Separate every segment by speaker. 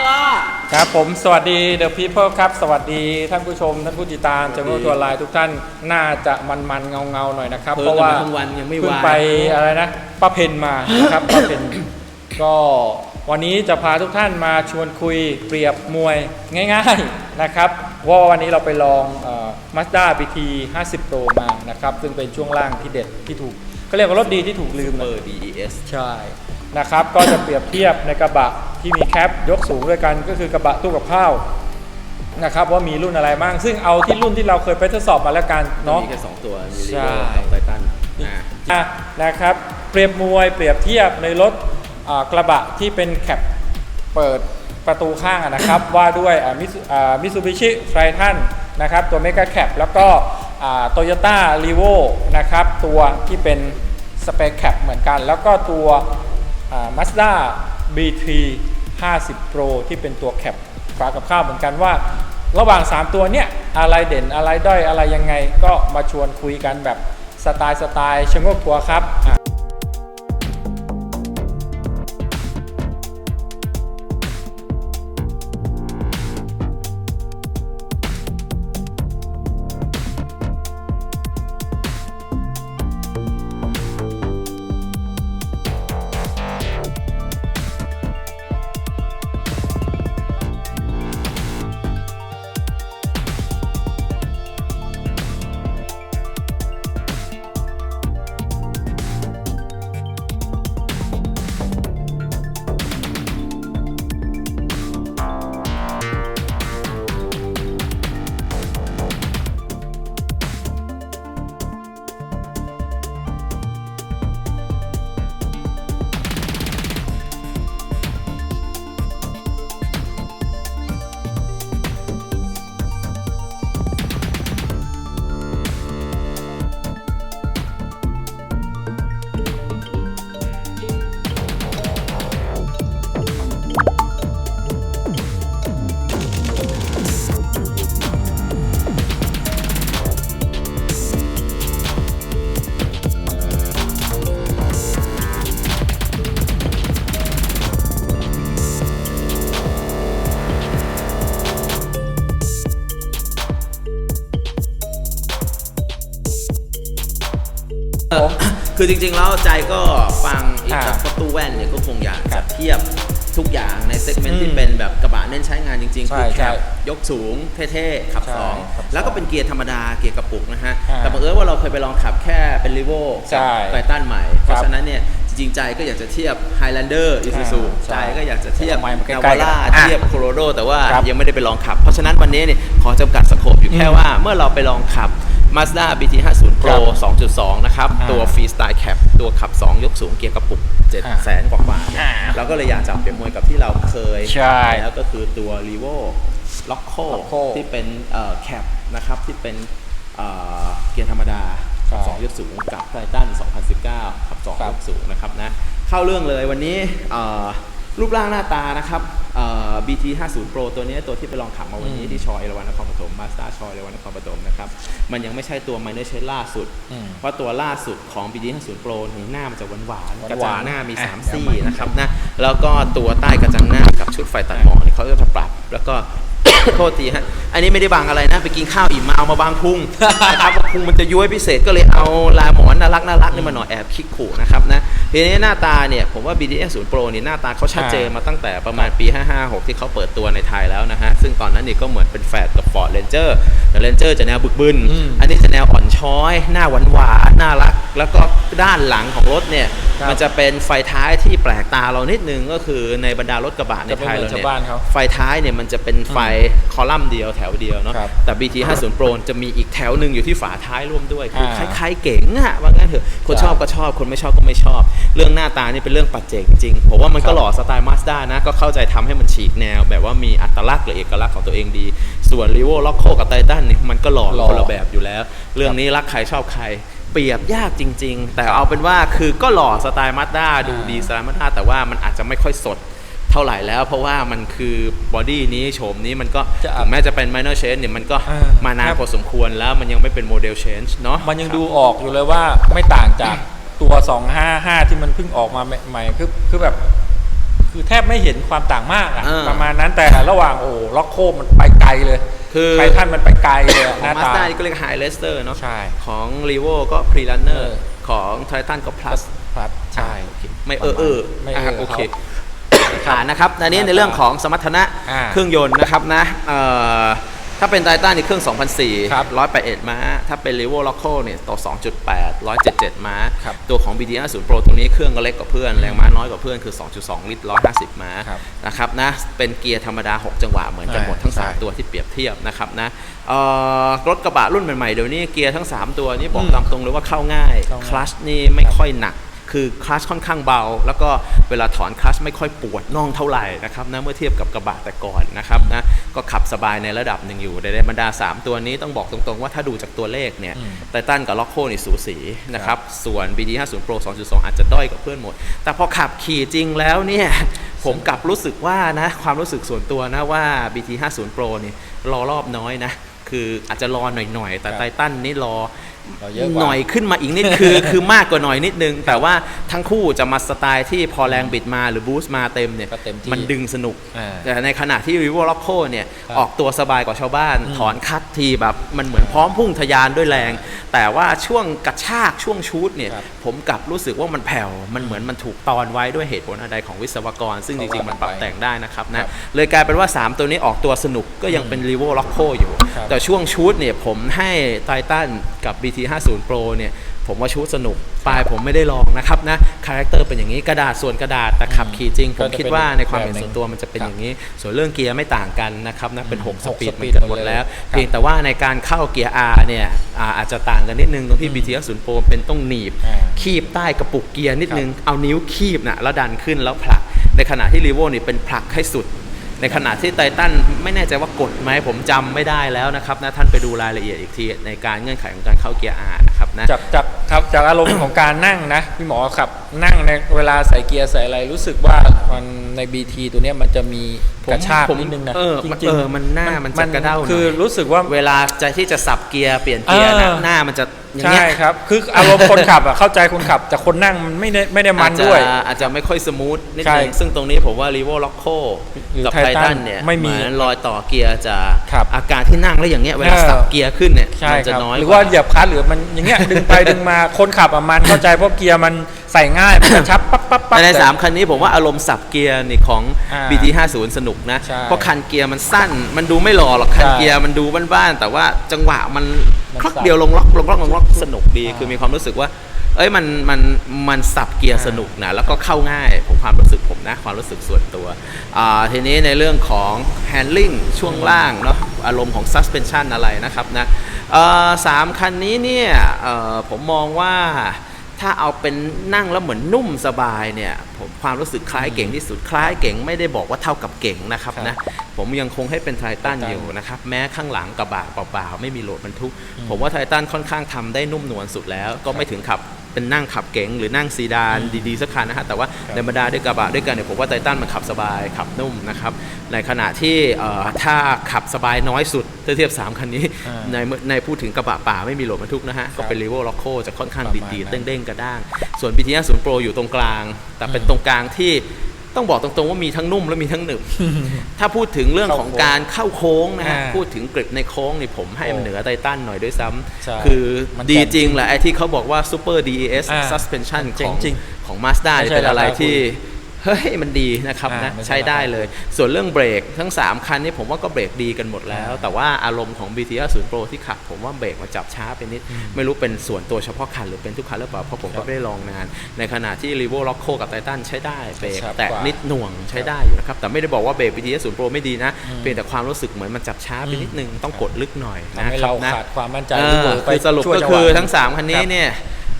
Speaker 1: ตัว
Speaker 2: ครับผมสวัสดี The People ครับ สวัสดีท่านผู้ชม ท่านผู้ติดตามจังหวัดทัวร์ไลน์ทุกท่านน่าจะมันๆเงาๆหน่อยนะครับ
Speaker 1: เพิ่
Speaker 2: เพ
Speaker 1: ง
Speaker 2: ราะ
Speaker 1: กัน
Speaker 2: ว่า
Speaker 1: มาทั้งวันยังไม่
Speaker 2: เพิ่ง
Speaker 1: วาย
Speaker 2: ไปอะไรนะป้าเพนมานะครับ ป้าเพนก็วันนี้จะพาทุกท่านมาชวนคุยเปรียบมวยง่าย ๆ นะครับว่าวันนี้เราไปลองมาสด้า BT 50 Pro มานะครับ ซึ่งเป็นช่วงล่างที่เด็ดที่ถูกก็เรียกว่ารถดีที่ถูกลืม
Speaker 1: เบ
Speaker 2: นะ
Speaker 1: อร์ DES
Speaker 2: ใช่ นะครับ ก็จะเปรียบเทียบในกระบะที่มีแคปยกสูงด้วยกันก็คือกระบะตู้กับข้าวนะครับว่ามีรุ่นอะไรบ้างซึ่งเอาที่รุ่นที่เราเคยไปทดสอบมาแล้วกันเนาะ
Speaker 1: มีแค่สองตัวมี
Speaker 2: ใช่
Speaker 1: รีโวกับไททันอ่า
Speaker 2: อะนะครับเปรียบมวยเปรียบเทียบในรถอ่ากระบะที่เป็นแคปเปิดประตูข้างอะนะครับ ว่าด้วยมิซูบิชิไททันนะครับตัวเมกาแคปแล้วก็โตโยต้ารีโวนะครับตัวที่เป็นสเปคแคปเหมือนกัน แล้วก็ตัว มาสด้า BT 50 Pro ที่เป็นตัวแคปฝากับข้าวเหมือนกันว่า ระหว่าง 3 ตัวเนี้ยอะไรเด่นอะไรด้อยอะไรยังไง ก็มาชวนคุยกันแบบสไตล์สไตล์ชงกทัวครับ
Speaker 1: คือจริงๆแล้วใจก็ฟังอีก
Speaker 2: อ่า
Speaker 1: จากประตูแว่นเนี่ยก็คงอยาก
Speaker 2: ครั
Speaker 1: จะ
Speaker 2: บ
Speaker 1: เทียบทุกอย่างในเซกเมนต์
Speaker 2: อืม
Speaker 1: ที่เป็นแบบกระบะเน้นใช้งานจริงๆ
Speaker 2: ใช่
Speaker 1: คือแค
Speaker 2: ใช่
Speaker 1: บยกสูงเท่ๆขับ
Speaker 2: ใช่
Speaker 1: สอง
Speaker 2: ขับสอง
Speaker 1: แล้วก็เป็นเกียร์ธรรมดาเกียร์กระปุกนะฮะ
Speaker 2: อ่า
Speaker 1: แต่บังเอิญว่าเราเคยไปลองขับแค่เป็นรีโว
Speaker 2: ใช่
Speaker 1: ไททันใหม่ เพราะฉะนั้นเนี่ยจริงๆใจก็อยากจะเทียบ Highlander Isuzu
Speaker 2: อ่าใช่
Speaker 1: ใจก็อยากจะเทียบ
Speaker 2: ทำไมมันใกล้
Speaker 1: นา
Speaker 2: ๆ
Speaker 1: วา
Speaker 2: กัน
Speaker 1: ร่า
Speaker 2: อะ
Speaker 1: เทียบโคโรโดแต่ว่า
Speaker 2: ครับ
Speaker 1: ยังไม่ได้ไปลองขับ เพราะฉะนั้นวันนี้เนี่ยขอจำกัดสโคปอยู่แค่
Speaker 2: อืม
Speaker 1: ว่าเมื่อเราไปลองขับ Mazda BT 50 Pro
Speaker 2: ครับ
Speaker 1: 2.2 นะครับ
Speaker 2: อ่า
Speaker 1: ตัวฟรีสไตล์แคปตัวขับ 2 ยกสูงเกียร์กระปุก7
Speaker 2: อ่า
Speaker 1: แสนกว่าๆเนี่ย
Speaker 2: อ่า
Speaker 1: เราก็เลยอยากจะเอาเปรียบมวยกับที่เราเคย
Speaker 2: ใช่
Speaker 1: แล้วก็คือตัว r e v o l o c c o
Speaker 2: Loco
Speaker 1: ที่เป็นแคปนะครับ ที่เป็นเอ่อเกียร์ธรรมดาขับ
Speaker 2: ใช่
Speaker 1: 2ยกสูงกับไททัน2019ขับ2
Speaker 2: ครั
Speaker 1: ย
Speaker 2: บ
Speaker 1: กสูงนะครับนะเข้าเรื่องเลยวันนี้เอ่อ รูปร่างหน้าตานะครับเอ่อ BT 50 Pro ตัวนี้ตัวที่ไปลองขับมาวันนี้
Speaker 2: อืม
Speaker 1: ที่ชอยเอราวันนครปฐมมาส d a ชอยเอราวันนครปฐมนะครับ มันยังไม่ใช่ตัว Minor Change ล่าสุด
Speaker 2: อืม
Speaker 1: เพราะตัวล่าสุดของ BT 50 Pro นี่หน้ามันจะหวานๆ
Speaker 2: หวานๆ
Speaker 1: กระจังหน้ามี
Speaker 2: อะ
Speaker 1: 3ซี่
Speaker 2: เดี๋ยวมา
Speaker 1: นะครับนะแล้วก็ตัวใต้กระจังหน้ากับชุดไฟตัดหมอกเนี่ยเขาจะปรับ แล้วก็โทษทีฮะ อันนี้ไม่ได้บังอะไรนะ ไปกินข้าวอิ่มมาเอามาบางพุงนะครับว่าพุงมันจะย้วยพิเศษก็เลยเอาลายหมอนน่ารักน่ารักนี่มาหน่อยแอ บคิกขู่นะครับนะทีนี้หน้าตาเนี่ยผมว่า BTS 0 Pro นี่หน้าตาเขาชัดเจนมาตั้งแต่ประมาณปี 556 ที่เขาเปิดตัวในไทยแล้วนะฮะ ซึ่งตอนนั้นนี่ก็เหมือนเป็นแฝดกับ Ford Ranger แต่ Ranger จะแนวบึกบึน
Speaker 2: อืม
Speaker 1: อันนี้จะแนวอ่อนช้อย หน้าหวานหวานๆน่ารัก แล้วก็ด้านหลังของรถเนี่ย
Speaker 2: ครับ
Speaker 1: มันจะเป็นไฟท้ายที่แปลกตาเรานิดนึงก็คือในบรรดารถกระบะใน
Speaker 2: จะไม่
Speaker 1: ไทย
Speaker 2: เหมื
Speaker 1: เรา
Speaker 2: อน
Speaker 1: เนี่
Speaker 2: ชาวบ้าน
Speaker 1: ย
Speaker 2: เขา
Speaker 1: ไฟท้ายเนี่ยมันจะเป็นไฟคอลัมน์เดียวแถวเดียวเนาะ
Speaker 2: ครับ
Speaker 1: แต่ BT 50 Pro จะมีอีกแถวหนึ่งอยู่ที่ฝาท้ายร่วมด้วยคือ
Speaker 2: อ่า
Speaker 1: คล้ายๆเก๋งอะว่างั้นเถอะคน
Speaker 2: ใช่
Speaker 1: ชอบก็ชอบคนไม่ชอบก็ไม่ชอบ เรื่องหน้าตานี่เป็นเรื่องปัจเจกจริงๆผมว่ามันก็
Speaker 2: ครับ
Speaker 1: หล่อสไตล์มาสด้านะ ก็เข้าใจทำให้มันฉีกแนว แบบว่ามีอัตลักษณ์หรือเอกลักษณ์ของตัวเองดี ส่วน r ีโวล็อกโคกับไททันเนี่ยมันก็หล่อ
Speaker 2: หล่อ
Speaker 1: คนละแบบอยู่แล้ว เรื่องนี้รักใครชอบใครเปรียบยากจริง ๆ แต่เอาเป็นว่าคือก็หล่อสไตล์มาสด้าดูดีสไตล์มาสด้าแต่ว่ามันอาจจะไม่ค่อยสดเท่าไหร่แล้วเพราะว่ามันคือบอดี้นี้โฉมนี้มันก็
Speaker 2: จะ
Speaker 1: ถึงแม้จะเป็น minor change เนี่ยมันก็
Speaker 2: อ่ามา
Speaker 1: นาน
Speaker 2: ครับ
Speaker 1: พอสมควรแล้วมันยังไม่เป็นโมเดล change เนาะ
Speaker 2: มันยังดูออกอยู่เลยว่าไม่ต่างจาก ตัว 255 ที่มันเพิ่งออกมาใหม่ๆคือคือแบบคคือแทบไม่เห็นความต่างมากอะ
Speaker 1: เออ
Speaker 2: ประมาณนั้นแต่ระหว่างโอ้ล็อกโคมันไปไกลเลย
Speaker 1: คือ
Speaker 2: ไททันมันไปไกลเลยอะ
Speaker 1: ข
Speaker 2: ห
Speaker 1: อง
Speaker 2: น้า
Speaker 1: มาส
Speaker 2: ตา
Speaker 1: ด้านี่ก็เรียกไฮเลสเตอร์เนาะ
Speaker 2: ใช่
Speaker 1: ของ r ีโวก็พรี u ันเนอ
Speaker 2: เอ
Speaker 1: ร์
Speaker 2: อ
Speaker 1: ของไททันก็ plus
Speaker 2: พลัดใช่
Speaker 1: ไม่เออเออ
Speaker 2: ไม่เออ
Speaker 1: โอเค
Speaker 2: ครับ
Speaker 1: อ่านะครับอันนี้ในเรื่องของสมรรถนะ
Speaker 2: อ่า
Speaker 1: เครื่องยนต์นะครับนะเอ่อ ถ้าเป็นไททันในเครื่อง 2004
Speaker 2: ครับ
Speaker 1: 181 ม้า ถ้าเป็น r ีโวล็อกโคเนี่ยต่อ 2.8 177 ม้า
Speaker 2: ครับ
Speaker 1: ตัวของ BD 50 Pro ตรงนี้เครื่องก็เล็กกว่าเพื่อน แรงม้าน้อยกว่าเพื่อนคือ 2.2 ลิตร 150 ม้า
Speaker 2: ครับ
Speaker 1: นะครับนะ เป็นเกียร์ธรรมดา 6 จังหวะเหมือนกันหมดทั้ง
Speaker 2: ใช่
Speaker 1: 3 ตัวที่เปรียบเทียบนะครับนะเอ่อรถกระบะรุ่นใหม่ๆเดี๋ยวนี้เกียร์ทั้ง 3 ตัวนี้บอก
Speaker 2: อืม
Speaker 1: ตามตรงเลยว่าเข้าง่าย
Speaker 2: เข้าง่าย
Speaker 1: คลัชนี่ไม่ค่อยหนัก คือคลัชค่อนข้างเบา แล้วก็เวลาถอนคลัชไม่ค่อยปวดน่องเท่าไหร่นะครับนะเมื่อเทียบกับกระบะแต่ก่อนนะครับนะก็ขับสบายในระดับหนึ่งอยู่ในบรรดา 3 ตัวนี้ต้องบอกตรงๆว่าถ้าดูจากตัวเลขเนี่ย
Speaker 2: อืม
Speaker 1: ไททันกับล็อกโคนี่สูสีนะครับส่วน BD 50 Pro 2.2 อาจจะด้อยกับเพื่อนหมด แต่พอขับขี่จริงแล้วเนี่ยผมกลับรู้สึกว่านะความรู้สึกส่วนตัวนะว่า BT 50 Pro นี่รอรอบน้อยนะคืออาจจะรอหน่อยๆ แต่
Speaker 2: ครับ
Speaker 1: ไททันนี่รอ
Speaker 2: รอเยอะกว่า
Speaker 1: หน่อยขึ้นมาอีกนิดคือ คือมากกว่าหน่อยนิดนึง แต่ว่าทั้งคู่จะมาสไตล์ที่พอแรงบิดมาหรือบูสต์มาเต็มเนี่ย
Speaker 2: ก็เต็มที่
Speaker 1: มันดึงสนุก
Speaker 2: อ่า
Speaker 1: แต่ในขณะที่ r ิ v o l o c o เนี่ย
Speaker 2: ครับ
Speaker 1: ออกตัวสบายกว่าชาวบ้าน
Speaker 2: อืม
Speaker 1: ถอนคัดทีแบบมันเหมือนพร้อมพุ่งทะยานด้วยแรง แต่ว่าช่วงกระชากช่วงชูดเนี่ย
Speaker 2: ครับ
Speaker 1: ผมกลับรู้สึกว่ามันแผ่ว มันเหมือนมันถูกตอนไว้ด้วยเหตุผลอะไรของวิศวกร ซึ่งจริงๆมันปรับแต่งได้นะครับ
Speaker 2: ครั
Speaker 1: นะ
Speaker 2: บ
Speaker 1: เลยกลายเป็นว่า 3 ตัวนี้ออกตัวสนุกก็ยังเป็น r ิ v o l o c o อยู่
Speaker 2: ครับ
Speaker 1: แต่ช่วงชูดเนี่ยผมให้ไททันกับ BT 50 Pro เนี่ยผมว่าชูดสนุกปลายผมไม่ได้ลองนะครับนะคาแรคเตอร์เป็นอย่างนี้กระดาษส่วนกระดาษแต่ขับขี่จริง ผมคิดว่าในความเห็นส่วนตัวมันจะเป็นอย่างนี้ ส่วนเรื่องเกียร์ไม่ต่างกันนะครับนะเป็น 6 สปีดหมือนกันหมดแล้ว
Speaker 2: เพี
Speaker 1: ยงแต่ว่าในการเข้าเกียร์ R เนี่ยอาจจะต่างกันนิดนึงตรงที่ BT 50 Pro เป็นต้องหนีบ คีบใต้กระปุกเกียร์นิดนึงเอานิ้วคีบนะแล้วดันขึ้นแล้วผลัก ในขณะที่รีโวนี่เป็นผลักให้สุด ในขณะที่ไททันไม่แน่ใจว่ากดไหมผมจำไม่ได้แล้วนะครับนะท่านไปดูรายละเอียดอีกทีในการเงื่อนไขของการเข้าเกียร์ R นะครับนะ
Speaker 2: จากจากครับจากอารมณ์ของการนั่งนะพี่หมอขับนั่งในเวลาใส่เกียร์ใส่อะไรรู้สึกว่ามันใน BT ตัวเนี้ยมันจะมีกระชาก
Speaker 1: ผม
Speaker 2: นิดนึงนะ
Speaker 1: เออ
Speaker 2: จ
Speaker 1: มัน
Speaker 2: ริง
Speaker 1: เออมันหน้ามันจะกระเด้าหน่อย
Speaker 2: คือรู้สึกว่า
Speaker 1: เวลาจะที่จะสับเกียร์เปลี่ยนเกียร์นะ
Speaker 2: เออ
Speaker 1: หน้ามันจะอย่าง
Speaker 2: ใช่
Speaker 1: เงี้ย
Speaker 2: ครับ คืออารมณ์คนขับอะเข้าใจคนขับ แต่คนนั่งมันไม่ได้ไม่ได้มัน
Speaker 1: อาจจะ
Speaker 2: ด้วย
Speaker 1: อาจจะไม่ค่อยสมูทนิด
Speaker 2: ใช่
Speaker 1: นึงซึ่งตรงนี้ผมว่า r ีโวล็อกโค
Speaker 2: หรือ
Speaker 1: กับ
Speaker 2: Titan
Speaker 1: ไททันเนี่ย
Speaker 2: ไม่มี
Speaker 1: เหอนรอยต่อเกียร์จะ
Speaker 2: ครับ
Speaker 1: อาการที่นั่งแล้วอย่างเงี้ยเวลา
Speaker 2: เออ
Speaker 1: สับเกียร์ขึ้นเนี่ย
Speaker 2: ใช่
Speaker 1: มัจะ
Speaker 2: ครับ
Speaker 1: น้อย
Speaker 2: หรือว่าเหยียบคลัตช์หรือมันอย่างเงี้ยดึงไปดึงมาคนขับอะมันเข้าใจเพราะเกียร์มันใส่ง่ายมันกระชับปั๊บปั๊บปั๊บ
Speaker 1: แต่ใน
Speaker 2: แต่
Speaker 1: สามคันนี้ผมว่าอารมณ์สับเกียร์นี่ของ
Speaker 2: อ่า
Speaker 1: BT 50สนุกนะ
Speaker 2: ใช่
Speaker 1: เพราะคันเกียร์มันสั้น มันดูไม่หล่อหรอกคัน
Speaker 2: ใช่
Speaker 1: เกียร์มันดูบ้านๆแต่ว่าจังหวะมัน
Speaker 2: มัน
Speaker 1: คลัก
Speaker 2: สับ
Speaker 1: เดียวลงล็อกลงล็อกลงล็อกสนุกดี
Speaker 2: อ่า
Speaker 1: คือมีความรู้สึกว่า เอ้ยมันมันมันสับเกียร์
Speaker 2: อ่า
Speaker 1: สนุกนะแล้วก็เข้าง่ายผมความรู้สึกผมนะความรู้สึกส่วนตัวอ่าทีนี้ในเรื่องของ handling ช่วงล่างเนาะอารมณ์ของ suspension อะไรนะครับนะเอ่อสามคันนี้เนี่ยเอ่อผมมองว่าถ้าเอาเป็นนั่งแล้วเหมือนนุ่มสบายเนี่ยผมความรู้สึกคล้ายเก่งที่สุดคล้ายเก่งไม่ได้บอกว่าเท่ากับเก่งนะครับ
Speaker 2: ครับ
Speaker 1: นะผมยังคงให้เป็นไททัน
Speaker 2: Titan
Speaker 1: อยู่นะครับแม้ข้างหลังกระบะเปล่าๆไม่มีโหลดบรรทุก ผมว่าไททันค่อนข้างทำได้นุ่มนวลสุดแล้วก็ไม่ถึงขับ เป็นนั่งขับเก๋งหรือนั่งซีดานดีๆสักคันนะฮะแต่ว่า
Speaker 2: ครับ
Speaker 1: ในบรรดาด้วยกระบะด้วยกันเนี่ยผมว่าไททันมันขับสบายขับนุ่มนะครับในขณะที่เอ่อถ้าขับสบายน้อยสุดถ้าเทียบสามคันนี้
Speaker 2: อ่า
Speaker 1: ในในพูดถึงกระบะป่าไม่มีโหลดบรรทุกนะฮะก็เป็น
Speaker 2: ครับ
Speaker 1: รีโวล็อกโคจะค่อนข้าง
Speaker 2: ประมาณ
Speaker 1: ดี
Speaker 2: นั้น
Speaker 1: ๆเด้งๆกระด้าง ส่วน BT 50 Pro อยู่ตรงกลาง แต่เป็นตรงกลางที่ ต้องบอกตรงๆว่ามีทั้งนุ่มและมีทั้งหนึบ ถ้าพูดถึงเรื่องของการเข้าโค้งนะฮะ
Speaker 2: อ่า
Speaker 1: พูดถึงกริบในโค้งนี่ผมให้มัน
Speaker 2: โอ้
Speaker 1: เหนือไททันหน่อยด้วยซ้
Speaker 2: ใช่ำ
Speaker 1: คือ
Speaker 2: มัน
Speaker 1: ดี
Speaker 2: แจ่ม
Speaker 1: จริงแหละไอ้ที่เขาบอกว่า Super DES
Speaker 2: อ่า
Speaker 1: Suspension
Speaker 2: เจ๋
Speaker 1: ของ
Speaker 2: งจริง
Speaker 1: ของ Mazda
Speaker 2: ไม่ใช่
Speaker 1: เป็นอะไร
Speaker 2: ราคา
Speaker 1: ที่ เฮ้ยมันดีนะครับ
Speaker 2: อ่า
Speaker 1: นะ
Speaker 2: ไม่ใช่
Speaker 1: ใช้ได้
Speaker 2: ราคา
Speaker 1: เลย ส่วนเรื่องเบรกทั้ง 3 คันนี้ผมว่าก็เบรกดีกันหมดแล้ว แต่ว่าอารมณ์ของ BT 50 Pro ที่ขับ ผมว่าเบรกมาจับช้าไปนิด ไม่รู้เป็นส่วนตัวเฉพาะคันหรือเป็นทุกคันหรือเปล่าเพราะผม
Speaker 2: ครั
Speaker 1: ก็
Speaker 2: บ
Speaker 1: ไม่ได้ลองนาน ในขณะที่ r e v o l o c o กับ Titan ใช้ได้เบรก
Speaker 2: ชัด
Speaker 1: แต่
Speaker 2: กว่า
Speaker 1: นิดหน่วงใช้ได้อยู่นะครับแต่ไม่ได้บอกว่าเบรก BT 50 Pro ไม่ดีนะ
Speaker 2: อืม
Speaker 1: เพียงแต่ความรู้สึกเหมือนมันจับช้าไปนิดนึงต้องกดลึกหน่อย
Speaker 2: ทำ
Speaker 1: นะ
Speaker 2: ให้
Speaker 1: ครั
Speaker 2: เรา
Speaker 1: บนะ
Speaker 2: ขาดความมั่นใจ
Speaker 1: เอ
Speaker 2: ที่
Speaker 1: อ
Speaker 2: เวิร์กไป
Speaker 1: คือสรุป
Speaker 2: ช่วย
Speaker 1: ก็
Speaker 2: จังหวะ
Speaker 1: คือทั้ง 3 คันนี้
Speaker 2: ครับ
Speaker 1: เนี่ย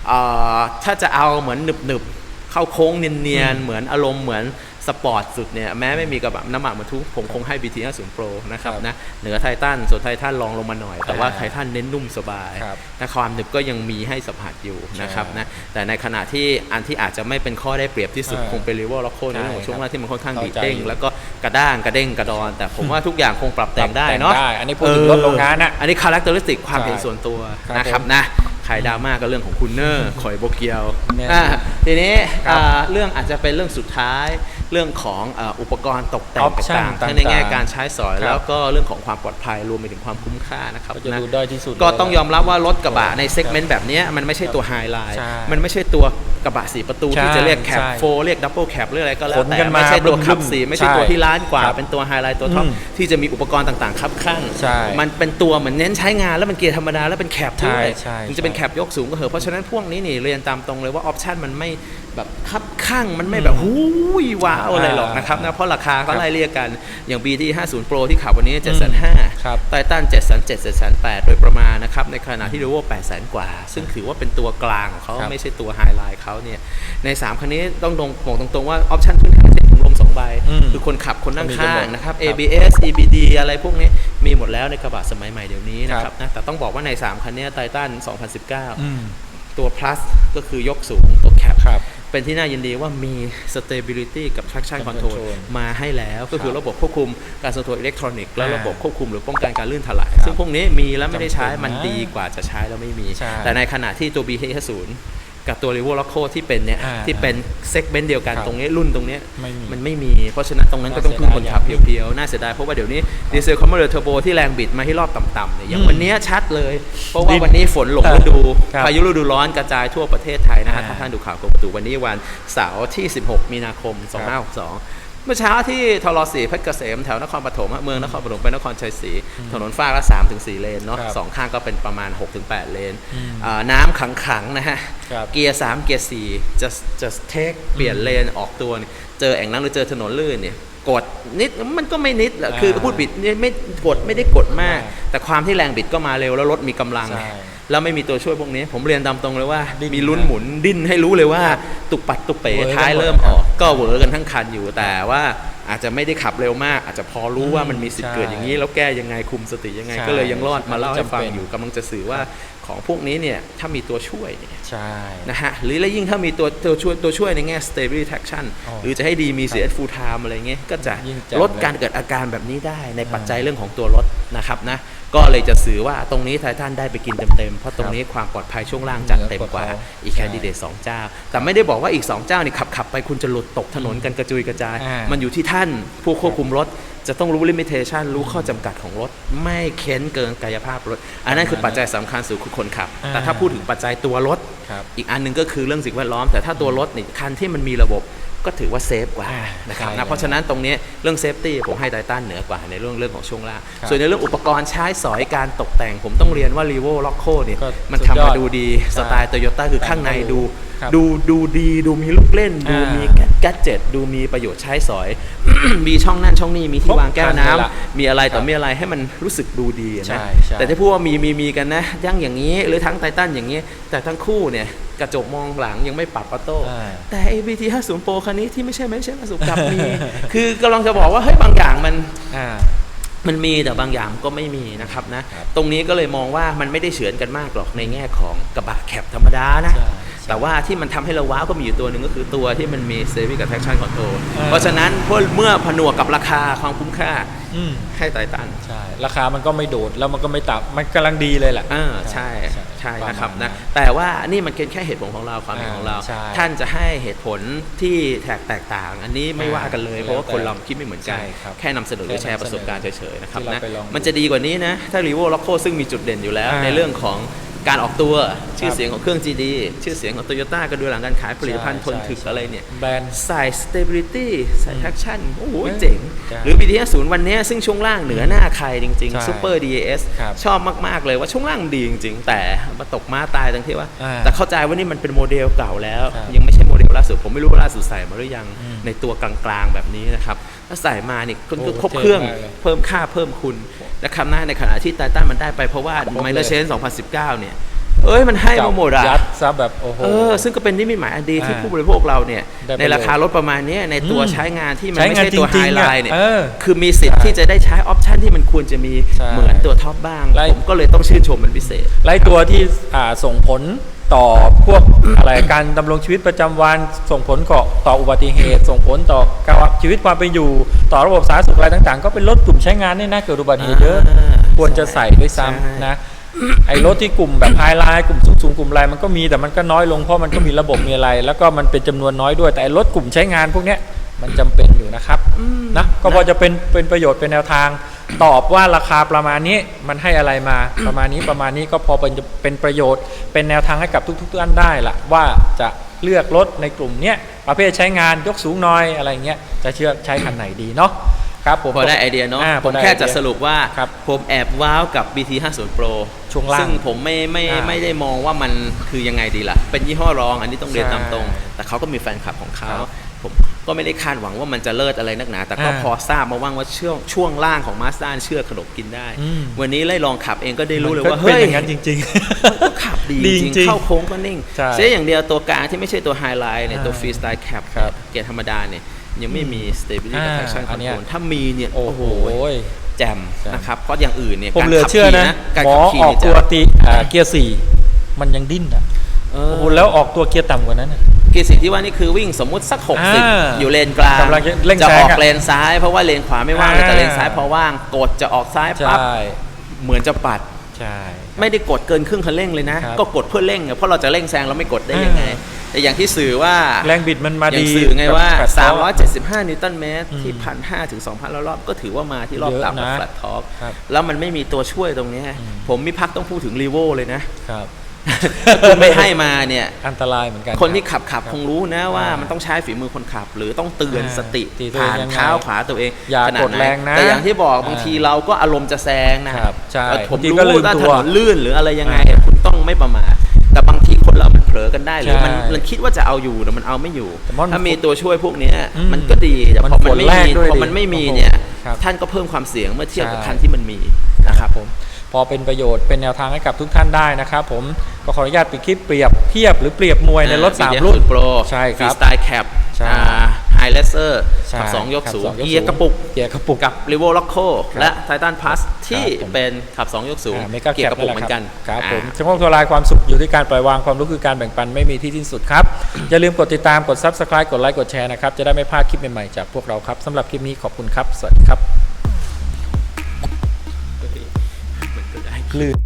Speaker 1: เอ่อถ้าจะเอาเหมือนหนึบๆ เข้าโค้งเนียนๆ เหมือนอารมณ์เหมือนสปอร์ตสุดเนี่ยแม้ไม่มีกระบะน้ำมันบรรทุกผมคงให้ BT 50 Pro นะครับ
Speaker 2: ครับ
Speaker 1: นะเหนือไททันส่วนไททันลองลงมาหน่อย แต่ว่า
Speaker 2: อ่า
Speaker 1: ไททันเน้นนุ่มสบาย
Speaker 2: ครับ
Speaker 1: แต่ความหนึบก็ยังมีให้สัมผัสอยู่นะครับ
Speaker 2: ใช่
Speaker 1: นะแต่ในขณะที่อันที่อาจจะไม่เป็นข้อได้เปรียบที่สุด
Speaker 2: อ่า
Speaker 1: คงเป็นรีเวอร์ล็อกโคในเรื่องของ
Speaker 2: ใช่
Speaker 1: ช่วงล่างที่มันค่อนข้าง
Speaker 2: เข้า
Speaker 1: ดีด
Speaker 2: ใจ
Speaker 1: เด้ง
Speaker 2: อยู่
Speaker 1: แล้วก็กระด้างกระเด้งกระดอน แต่ผมว่าทุกอย่างคงปรับแต่งได้เนาะ
Speaker 2: ปรับแต่งได้อันนี้พูดถึงรถโรงงานน่ะ
Speaker 1: อันนี้คาแรคเตอริสติกความ
Speaker 2: ใช่
Speaker 1: เห็นส่วนตัว
Speaker 2: ครับ
Speaker 1: นะครับ
Speaker 2: ผม
Speaker 1: นะ ใครดราม่าก็เรื่องของคุณเนอร์ข่อยโบเกียว
Speaker 2: เนี่ย
Speaker 1: อ่าทีนี้
Speaker 2: ครับ
Speaker 1: อ่าเรื่องอาจจะเป็นเรื่องสุดท้าย เรื่องของเอ่ออุปกรณ์ตกแต่ง
Speaker 2: Option
Speaker 1: ต่างๆทั้ง
Speaker 2: ต่างๆ
Speaker 1: ในแง่การใช้สอย
Speaker 2: ครับ
Speaker 1: แล้วก็เรื่องของความปลอดภัยรวมไปถึงความคุ้มค่านะครับ
Speaker 2: ก็จะ
Speaker 1: นะ
Speaker 2: ดูได้ที่สุด
Speaker 1: ก็
Speaker 2: เลย
Speaker 1: ต้องยอมรับว่ารถกระบะในเซกเมนต์แบบเนี้ยมันไม่ใช่ตัวไฮไลท์
Speaker 2: ใช่
Speaker 1: มันไม่ใช่ตัวกระบะสีประตูที่
Speaker 2: ใช่
Speaker 1: จะเรียกแคป
Speaker 2: ใช่
Speaker 1: โฟเรียกดับเบิลแคปหรืออะไรก็แล้ว
Speaker 2: ขน
Speaker 1: แต่
Speaker 2: กันมา
Speaker 1: ไม่ใช่ตัวขับ
Speaker 2: บึ้มๆ
Speaker 1: สีไม่ใช่
Speaker 2: ใช่
Speaker 1: ตัวที่ล้านกว่า
Speaker 2: ครับ
Speaker 1: เป็นตัวไฮไลท์ตัวท็อป
Speaker 2: อืม
Speaker 1: ที่จะมีอุปกรณ์ต่างๆครับข้าง
Speaker 2: ใช่
Speaker 1: มันเป็นตัวเหมือนเน้นใช้งานแล้วเป็นเกียร์ธรรมดาแล้วเป็นแคปด้วย
Speaker 2: ใช่ใช่
Speaker 1: ถึงจะเป็นแคปยกสูงก็เหอะเพราะฉะนั้นพวกนี้นี่เรียนตามตรงเลยว่าออปชันมันไม่ แบบคับข้างมันไม่แบบหูยว้าวอะไรหรอกนะครับนะเพราะราคาก็ไล่เรียกกันอย่าง BT 50 Pro ที่ขับวันนี้7 5 0 0 0
Speaker 2: ครับ
Speaker 1: ไททัน7 7 7 8 0 0โดยประมาณนะครับในขณะที่ r ู v o 8 0 0 0 0 กว่า ซึ่งถือว่าเป็นตัวกลางของเขา
Speaker 2: ครับ
Speaker 1: ไม่ใช่ตัวไฮไลท์เขาเนี่ยใน 3 คันนี้ต้องตรงบอกตรงๆว่าออปชั่นพื้นฐานเช่นถุงลม2ใบ
Speaker 2: อืม
Speaker 1: คือคนขับคนนั่ง
Speaker 2: ก็มีกัน
Speaker 1: ข้า
Speaker 2: หม
Speaker 1: ง
Speaker 2: ด
Speaker 1: นะครับ
Speaker 2: ครับ
Speaker 1: ABS EBD อะไรพวกนี้มีหมดแล้วในกระบะสมัยใหม่เดี๋ยวนี้นะค
Speaker 2: ครั
Speaker 1: รับบนะแต่ต้องบอกว่าใน 3 คันนี้ไททัน2019
Speaker 2: อืม
Speaker 1: ตัว plus ก็คือยกสูงตัวแคป
Speaker 2: ครับ
Speaker 1: เป็นที่น่ายินดีว่ามี stability กับ traction control
Speaker 2: control
Speaker 1: มาให้แล้วก็คือ
Speaker 2: ครับ
Speaker 1: ระบบควบคุมการทรงตัวอิเล็กทรอนิกส์และ
Speaker 2: อ่า
Speaker 1: ระบบควบคุมหรือป้องกันการลื่นถลาย
Speaker 2: ครับ
Speaker 1: ซึ่งพวกนี้มีแล้วไม่ได้ใช้
Speaker 2: จำเป็นนะ
Speaker 1: มันดีกว่าจะใช้แล้วไม่มี
Speaker 2: ใช่
Speaker 1: แต่ในขณะที่ตัว BT50 กับตัว r e v o l o c o ที่เป็นเนี่ย
Speaker 2: อ่า
Speaker 1: ที่เป็นเซกเมนต์เดียวกัน
Speaker 2: ครับ
Speaker 1: ตรงนี้รุ่นตรงเนี้ย
Speaker 2: ไม่มี
Speaker 1: มันไม่มี เพราะฉะนั้นตรงนั้นก็ต้องพึ่งคนขับ
Speaker 2: น่าเสียดาย
Speaker 1: เพียวๆ น่าเสียดายเพราะว่าเดี๋ยวนี้ดีเซลคอมเมอร์เทอร์โบที่แรงบิดมาที่รอบต่ำๆเนี่ยอย่าง
Speaker 2: อืม
Speaker 1: วันเนี้ยชัดเลย เพราะว่า
Speaker 2: ดิ้น
Speaker 1: วันนี้ฝนหลงฤดู
Speaker 2: ครับ
Speaker 1: พายุฤดูร้อนกระจายทั่วประเทศไทยนะฮะ
Speaker 2: อ่า
Speaker 1: ถ้าท่านดูข่าวกรมอุตุวันนี้วันเสาร์ที่ 16 มีนาคม 2562 เมื่อเช้าที่ทรสีเพชรเกษมแถวนครปฐมฮะเมืองนครปฐมไปนครชัยศรีถนนฟ้ากละ3ถึง4เลนเนาะ
Speaker 2: ครับ
Speaker 1: สองข้างก็เป็นประมาณ6ถึง8เลน
Speaker 2: อืม
Speaker 1: อ่าน้ำขังๆนะฮะ
Speaker 2: ครับ
Speaker 1: เกียร์3เกียร์4จะจะเทคเปลี่ยนเลนออกตัวเนี่ยเจอแอ่งน้ำหรือเจอถนนลื่นเนี่ยกดนิดมันก็ไม่นิดแหละคือ
Speaker 2: อ่า
Speaker 1: พูดบิดเนี่ยไม่กดไม่ได้กดมาก แต่ความที่แรงบิดก็มาเร็วแล้วรถมีกำลัง
Speaker 2: ใช่
Speaker 1: แล้วไม่มีตัวช่วยพวกนี้ ผมเรียนตามตรงเลยว่า
Speaker 2: ดิ้น
Speaker 1: มีลุ้นหมุนดิ้นให้รู้เลยว่า ตุกปัดตุกเป๋
Speaker 2: เวอร์กัน
Speaker 1: ท้าย
Speaker 2: หมด
Speaker 1: เริ่มออก ก็เหวอกันทั้งคันอยู่แต่ว่าอาจจะไม่ได้ขับเร็วมาก อาจจะพอรู้ว่ามันมีสิทธิ์เกิดอย่างนี้ แล้วแก้ยังไงคุมสติยังไง
Speaker 2: ใช่
Speaker 1: ก็เลยยังรอดมาเล่าให้ฟัง
Speaker 2: จำเป็น
Speaker 1: อยู่กำลังจะสื่อว่าของพวกนี้เนี่ยถ้ามีตัวช่วยเนี่ย
Speaker 2: ใช่
Speaker 1: นะฮะหรือและยิ่งถ้ามีตัวตัวช่วยตัวช่วยในแง่ stability traction
Speaker 2: อ๋อ
Speaker 1: หรือจะให้ดีมี CS full time อะไรเงี้ยก็จะ
Speaker 2: ยิ่งแจ๋ว
Speaker 1: ลดการเกิดอาการแบบนี้ได้ในปัจจัยเรื่องของตัวรถนะครับนะ ก็เลยจะสื่อว่าตรงนี้ไททันได้ไปกินเต็มๆ เพราะตรงนี้ความปลอดภัยช่วงล่างจัดเต็มกว่า
Speaker 2: เหนือกว่าเขา
Speaker 1: อีกแคนดิเดตสองเจ้า แต่ไม่ได้บอกว่าอีก 2 เจ้านี่ขับขับไปคุณจะหลุดตกถนนกันกระจุยกระจาย
Speaker 2: อ่ามั
Speaker 1: มันอยู่ที่ท่านผู้ควบคุมรถจะต้องรู้ limitation รู้ข้อจำกัดของรถ ไม่เค้นเกินกายภาพรถ อันนั้นคือปัจจัยสำคัญสู่คนขับ
Speaker 2: อ่า
Speaker 1: แต่ถ้าพูดถึงปัจจัยตัวรถ
Speaker 2: ครับ
Speaker 1: อีกอันหนึ่งก็คือเรื่องสิ่งแวดล้อม แต่ถ้าตัวรถนี่คันที่มันมีระบบก็ถือว่าเซฟกว่า
Speaker 2: อ่า
Speaker 1: นะครับ
Speaker 2: ใช่
Speaker 1: นะเพราะฉะนั้นตรงนี้เรื่องเซฟตี้ผมให้ไททันเหนือกว่าในเรื่องเรื่องของช่วงล่าง
Speaker 2: ครับ
Speaker 1: ส่วนในเรื่องอุปกรณ์ใช้สอยการตกแต่ง ผมต้องเรียนว่า r e v o l o c o เนี่ย
Speaker 2: ก็
Speaker 1: มัน
Speaker 2: สุดยอด
Speaker 1: ทำมาดูดี
Speaker 2: ใช่
Speaker 1: สไตล์โตโยต้าคือข้างในดู
Speaker 2: ครับ
Speaker 1: ดูดูดีดูมีลูกเล่น ดู
Speaker 2: อ่ามี
Speaker 1: มีแกดเจ็ตดูมีประโยชน์ใช้สอย มีช่องนั่นช่องนี้มีที่วางแก้วน้ำ
Speaker 2: ครบครันเลยล่ะ
Speaker 1: มีอะไรต่อ
Speaker 2: ครับ
Speaker 1: มีอะไรให้มันรู้สึกดูดีนะ
Speaker 2: ใช่ใช่
Speaker 1: แต่ที่พูดว่ามีมีมีกันนะยั่งอย่างนี้หรือทั้งไททันอย่างนี้แต่ทั้งคู่เนี่ยกระจกมองหลังยังไม่ปรับออโต้
Speaker 2: อ่า
Speaker 1: แต่ ABT 50 Pro คันนี้ที่ไม่ใช่ไม่ใช่มาสุกลับมี คือกำลังจะบอกว่าเฮ้ยบางอย่างมัน
Speaker 2: อ่า
Speaker 1: มันมีแต่บางอย่างก็ไม่มีนะครับนะ
Speaker 2: ครับ
Speaker 1: ตรงนี้ก็เลยมองว่ามันไม่ได้เฉือนกันมากหรอกในแง่ของกระบะแคปธรรมดานะ
Speaker 2: ใช่
Speaker 1: แต่ว่าที่มันทำให้เราว้าวก็มีอยู่ตัวหนึ่งก็คือตัวที่มันมี saving กับ traction control
Speaker 2: เออ
Speaker 1: เพราะฉะนั้นพวกเมื่อผนวกกับราคาความคุ้มค่า
Speaker 2: อืม
Speaker 1: ให้ไตตัน
Speaker 2: ใช่ราคามันก็ไม่โดดแล้วมันก็ไม่ต่ำมันกำลังดีเลยแหละ
Speaker 1: อ่าใช่ใช่
Speaker 2: ป
Speaker 1: นะครับ
Speaker 2: มาณ
Speaker 1: นะแต่ว่านี่มันเป็นแค่เหตุผลของเราความเห็นของเรา
Speaker 2: อ่าใช่
Speaker 1: ท่านจะให้เหตุผลที่แตกแตกต่าง อันนี้ไม่
Speaker 2: อ่า
Speaker 1: ว่ากันเลย
Speaker 2: แล้ว
Speaker 1: เพราะว่า
Speaker 2: แต่
Speaker 1: คนเราคิดไม่เหมือนกัน
Speaker 2: ใช่ครับ
Speaker 1: แค่นำเสนอหรือแชร์ประสบการณ์เฉยๆนะครับ
Speaker 2: ที่เรา
Speaker 1: นะ
Speaker 2: ไปลองดู
Speaker 1: มันจะดีกว่านี้นะถ้า r e v o l o c o ซึ่งมีจุดเด่นอยู่แล้ว
Speaker 2: อ่า
Speaker 1: ในเรื่องของ การออกตัวชื่อ
Speaker 2: ครับ
Speaker 1: เสียงของเครื่อง GD ชื่อเสียงของ Toyota ก็ดูหลังการขายผลิตภัณฑ์ทน
Speaker 2: ใช่
Speaker 1: ถึก
Speaker 2: ใช่
Speaker 1: อะไรเนี่ย
Speaker 2: แบรนด์
Speaker 1: ใส่ stability ใส่ traction โอ้โห
Speaker 2: เออ
Speaker 1: เจ๋ง
Speaker 2: ใช่
Speaker 1: หรือ BT 50วันเนี้ยซึ่งช่วงล่างเหนือหน้าใครจริง
Speaker 2: ใช่
Speaker 1: ๆ Super DAS
Speaker 2: ครับ
Speaker 1: ชอบมาก ๆ เลยว่าช่วงล่างดีจริง ๆ แต่มาตกม้าตายตรงที่ว่า
Speaker 2: อ่า
Speaker 1: แต่เข้าใจว่านี่มันเป็นโมเดลเก่าแล้ว
Speaker 2: ครับ
Speaker 1: ยังไม่ใช่โมเดลล่าสุดผมไม่รู้ว่าล่าสุดใส่มาหรือยัง
Speaker 2: อืม
Speaker 1: ในตัวกลางๆแบบนี้นะครับ ถ้าใส่มานี่ก็
Speaker 2: โอ้
Speaker 1: ครบเครื่อง
Speaker 2: เท่มากเลย
Speaker 1: เพิ่มค่าเพิ่มคุณนะครับนะในขณะที่ไททันมันได้ไปเพราะว่า
Speaker 2: ครบเลย
Speaker 1: ไมเลอร์เชน2019 เนี่ยเอ้ยมันให้มาหมดอะ
Speaker 2: ยัดซะแบบโอ้โห
Speaker 1: เออซึ่งก็เป็นนิมิตหมายอันดีที่
Speaker 2: อ่า
Speaker 1: ผู้บริโภคเราเนี่ย
Speaker 2: ได้ประโยชน์
Speaker 1: ในราคารถประมาณเนี้ยในตัว
Speaker 2: อืม
Speaker 1: ใช้งานที่มัน
Speaker 2: ใช้
Speaker 1: ไม่
Speaker 2: งาน
Speaker 1: ใช่ตัว
Speaker 2: จ
Speaker 1: ไฮ
Speaker 2: ริงๆ
Speaker 1: ไล
Speaker 2: อะ
Speaker 1: ท์เนี่ย
Speaker 2: เออ
Speaker 1: คือมีสิทธิ์
Speaker 2: ใช่
Speaker 1: ที่จะได้ใช้ออปชันที่มันควรจะมี
Speaker 2: ใช่
Speaker 1: เหมือนตัวท็อปบ้าง
Speaker 2: ไล่
Speaker 1: ผมก็เลยต้องชื่นชมเป็นพิเศษ
Speaker 2: ไล่ตัวที่อ่าส่งผล ต่อพวกอะไรการดำรงชีวิตประจำวัน ส่งผลต่อต่ออุบัติเหตุ ส่งผลต่อการชีวิตความเป็นอยู่ ต่อระบบสาธารณสุขอะไรต่าง ๆ ก็เป็นรถกลุ่มใช้งานเนี่ยนะเกิดอุบัติเหตุเยอะ
Speaker 1: อ่า
Speaker 2: ควรจะใส่ด้วย
Speaker 1: ใช่
Speaker 2: ซ้ำนะไอ้รถที่กลุ่มแบบไฮไลน์กลุ่มสูงๆกลุ่มอะไรมันก็มีแต่มันก็น้อยลงเพราะมันก็มีระบบมีอะไร แล้วก็มันเป็นจำนวนน้อยด้วยแต่ไอ้รถกลุ่มใช้งานพวกเนี้ยมันจำเป็นอยู่นะครับ
Speaker 1: อืม
Speaker 2: นะก็พอจะเป็นเป็นประโยชน์เป็นแนวทาง ตอบว่าราคาประมาณนี้มันให้อะไรมาประมาณนี้ประมาณนี้ก็พอเป็นเป็นประโยชน์ เป็นแนวทางให้กับทุกๆท่านได้ละว่าจะเลือกรถในกลุ่มเนี้ยประเภทใช้งานยกสูงน้อยอะไรเงี้ยจะเชื่อใช้คันไหนดีเนาะครับผม
Speaker 1: พอได้ไอเดียเนาะ
Speaker 2: อ่า
Speaker 1: ผม
Speaker 2: พอได้
Speaker 1: แค่จะ
Speaker 2: ไอเดีย
Speaker 1: สรุปว่า
Speaker 2: ครับ
Speaker 1: ผมแอบว้าวกับ BT 50 Pro
Speaker 2: ช่วงล่าง
Speaker 1: ซึ่งผมไม่ไม่
Speaker 2: อ่า
Speaker 1: ไม่ได้มองว่ามันคือยังไงดีล่ะ เป็นยี่ห้อรองอันนี้ต้องเรียน
Speaker 2: ใช่
Speaker 1: ตามตรง แต่เขาก็มีแฟนคลับของเขา
Speaker 2: ครับ
Speaker 1: ผมก็ไม่ได้คาดหวังว่ามันจะเลิศอะไรนักหนา แต่ก็
Speaker 2: อ่า
Speaker 1: พอทราบมาว่างว่าช่วงช่วงล่างของมาสด้าเชื่อขนมกินได้
Speaker 2: อืม
Speaker 1: วันนี้ไล่ลองขับเองก็ได้รู้เลย
Speaker 2: มัน
Speaker 1: ว่า
Speaker 2: ก็เป็น
Speaker 1: เฮ้ย
Speaker 2: อย่างนั้นจริง
Speaker 1: มันก็ขับดี
Speaker 2: ดี
Speaker 1: จ
Speaker 2: จริ
Speaker 1: ริง
Speaker 2: ง
Speaker 1: เข้าโค้งก็นิ่ง
Speaker 2: ใช่
Speaker 1: เสียอย่างเดียวตัวกลางที่ไม่ใช่ตัวไฮไลท์เนี่ยตัว
Speaker 2: อ่า
Speaker 1: ฟรีสไตล์แคป
Speaker 2: ครับ
Speaker 1: เกียร์ธรรมดาเนี่ยยังไม่มี stability
Speaker 2: อ่า
Speaker 1: traction
Speaker 2: อันเนี้ย
Speaker 1: control ถ้ามีเนี่ย
Speaker 2: ๆโอ้โห
Speaker 1: แจ่ม
Speaker 2: แจ่ม
Speaker 1: นะครับเพราะอย่างอื่นเนี่ย
Speaker 2: ผม
Speaker 1: การ
Speaker 2: เหลือ
Speaker 1: ขับ
Speaker 2: เชื่อ
Speaker 1: ขี่
Speaker 2: นะ
Speaker 1: การ
Speaker 2: หมอ
Speaker 1: ขับขี่
Speaker 2: ออก
Speaker 1: เนี่ย
Speaker 2: ตัว
Speaker 1: จะ
Speaker 2: ตีอ่าเกียร์สี่มันยังดิ้นอะ
Speaker 1: เออ
Speaker 2: โอ้โหแล้วออกตัวเกียร์ต่ำกว่านั้นน่ะ
Speaker 1: เกียร์สี่ที่ว่านี่คือวิ่งสมมุติสัก
Speaker 2: อ่า
Speaker 1: 60 อยู่เลนกลาง
Speaker 2: กำลังจะเร่ง
Speaker 1: จะ
Speaker 2: แซ
Speaker 1: องอก
Speaker 2: อะ
Speaker 1: เลนซ้าย เพราะว่าเลนขวาไม่ว่างเลย
Speaker 2: อ่า
Speaker 1: แต่เลนซ้ายพอว่างกดจะออกซ้าย
Speaker 2: ใช่
Speaker 1: ปั๊บเหมือนจะปัด
Speaker 2: ใช่
Speaker 1: ไม่ได้กดเกินครึ่งคันเร่งเลยนะ
Speaker 2: ครับ
Speaker 1: ก็กดเพื่อเร่งอะเพราะเราจะเร่งแซงเราไม่กดได้ยังไง
Speaker 2: อ่า
Speaker 1: แต่อย่างที่สื่อว่า
Speaker 2: แรงบิดมันมา
Speaker 1: อย่า
Speaker 2: ดี
Speaker 1: งสื่อไงว่า
Speaker 2: กับแฟลตท็อป
Speaker 1: 375 นิวตันเมตรที่
Speaker 2: อืม
Speaker 1: พันห้าถึง2,000รอบๆก็ถือว่ามาที่รอบ
Speaker 2: เยอะ
Speaker 1: ต่ำกับ
Speaker 2: นะ
Speaker 1: แฟลตท็อป
Speaker 2: ครับ
Speaker 1: แล้วมันไม่มีตัวช่วยตรงเนี้ยผมมีพักต้องพูดถึงรีโวเลยนะ
Speaker 2: ครับ
Speaker 1: ถ้า คุณไม่ให้มาเนี่ย
Speaker 2: อันตรายเหมือนกัน
Speaker 1: คนที่
Speaker 2: รับ
Speaker 1: ขับขับ
Speaker 2: ครับ
Speaker 1: คงรู้นะว่า
Speaker 2: อ่ามั
Speaker 1: มันต้องใช้ฝีมือคนขับ หรือต้องเตือน
Speaker 2: อ่า
Speaker 1: สติ
Speaker 2: ตีตัวเอง
Speaker 1: ผ่าน
Speaker 2: ยังไง
Speaker 1: เท้าขวาตัวเอง
Speaker 2: อย่า
Speaker 1: ขน
Speaker 2: กด
Speaker 1: ไห
Speaker 2: แรงนะ
Speaker 1: แต่อย่างที่บอกบาง
Speaker 2: อ่า
Speaker 1: ทีเราก็อารมณ์จะแซงนะครับ
Speaker 2: ใช่
Speaker 1: เออผม
Speaker 2: บางที
Speaker 1: รู้
Speaker 2: ก็ลืม
Speaker 1: ว่า
Speaker 2: ตั
Speaker 1: ถ
Speaker 2: ว
Speaker 1: นนลื่นหรืออะไรยังไง
Speaker 2: อ่า
Speaker 1: คุณต้องไม่ประมาทแต่บางทีคนเรามันเผลอกันได้หรือมัน
Speaker 2: ใช่
Speaker 1: มันคิดว่าจะเอาอยู่แต่มันเอาไม่อยู่
Speaker 2: แต่มัน
Speaker 1: ถ้ามีตัวช่วยพวกเนี้ย
Speaker 2: อืม
Speaker 1: มันก็ดีแต่
Speaker 2: มัน
Speaker 1: พอ
Speaker 2: ฝ
Speaker 1: มัน
Speaker 2: น
Speaker 1: ไม่
Speaker 2: แรก
Speaker 1: มี
Speaker 2: ด้วย
Speaker 1: พอ
Speaker 2: ดิ
Speaker 1: มันไม่มี
Speaker 2: โอ้โห
Speaker 1: เนี่ย
Speaker 2: ครับ
Speaker 1: ท่านก็เพิ่มความเสี่ยงเมื่อเทียบกับ
Speaker 2: ใช่
Speaker 1: คันที่มันมีนะครับ
Speaker 2: ผมพ อเป็นประโยชน์เป็นแนวทางให้กับทุกท่านได้นะครับผมก็ขออนุญาตปิดคลิปเปรียบเทียบหรือเปรียบมวยในรถ 3 รุ่น
Speaker 1: โปร
Speaker 2: ใช่ครับ
Speaker 1: สไตล์แคป
Speaker 2: ใช่
Speaker 1: ไฮเลเซอร์
Speaker 2: ใช่
Speaker 1: ขับสองยก
Speaker 2: ขับ
Speaker 1: สูง
Speaker 2: สองยกสูง
Speaker 1: เกียร์กระปุก
Speaker 2: เกียร์กระปุก
Speaker 1: กับ r ิ v o l o c o
Speaker 2: ครับ
Speaker 1: และ Titan Plus ที่
Speaker 2: ครับผม
Speaker 1: เป็นขับ2ยกสูง
Speaker 2: เมกา
Speaker 1: เกี
Speaker 2: แค
Speaker 1: ยร์
Speaker 2: ป
Speaker 1: กระปุกเหมือนกัน
Speaker 2: ครับ
Speaker 1: อ่า
Speaker 2: ผมช่วงทลายความสุขอยู่ที่การปล่อยวางความรู้คือการแบ่งปันไม่มีที่สิ้นสุดครับ อย่าลืมกดติดตามกด Subscribe กดไลค์กดแชร์นะครับ จะได้ไม่พลาดคลิปใหม่ๆจากพวกเราครับสำหรับคลิปนี้ขอบคุณครับ สวัสดีครับ ลื่น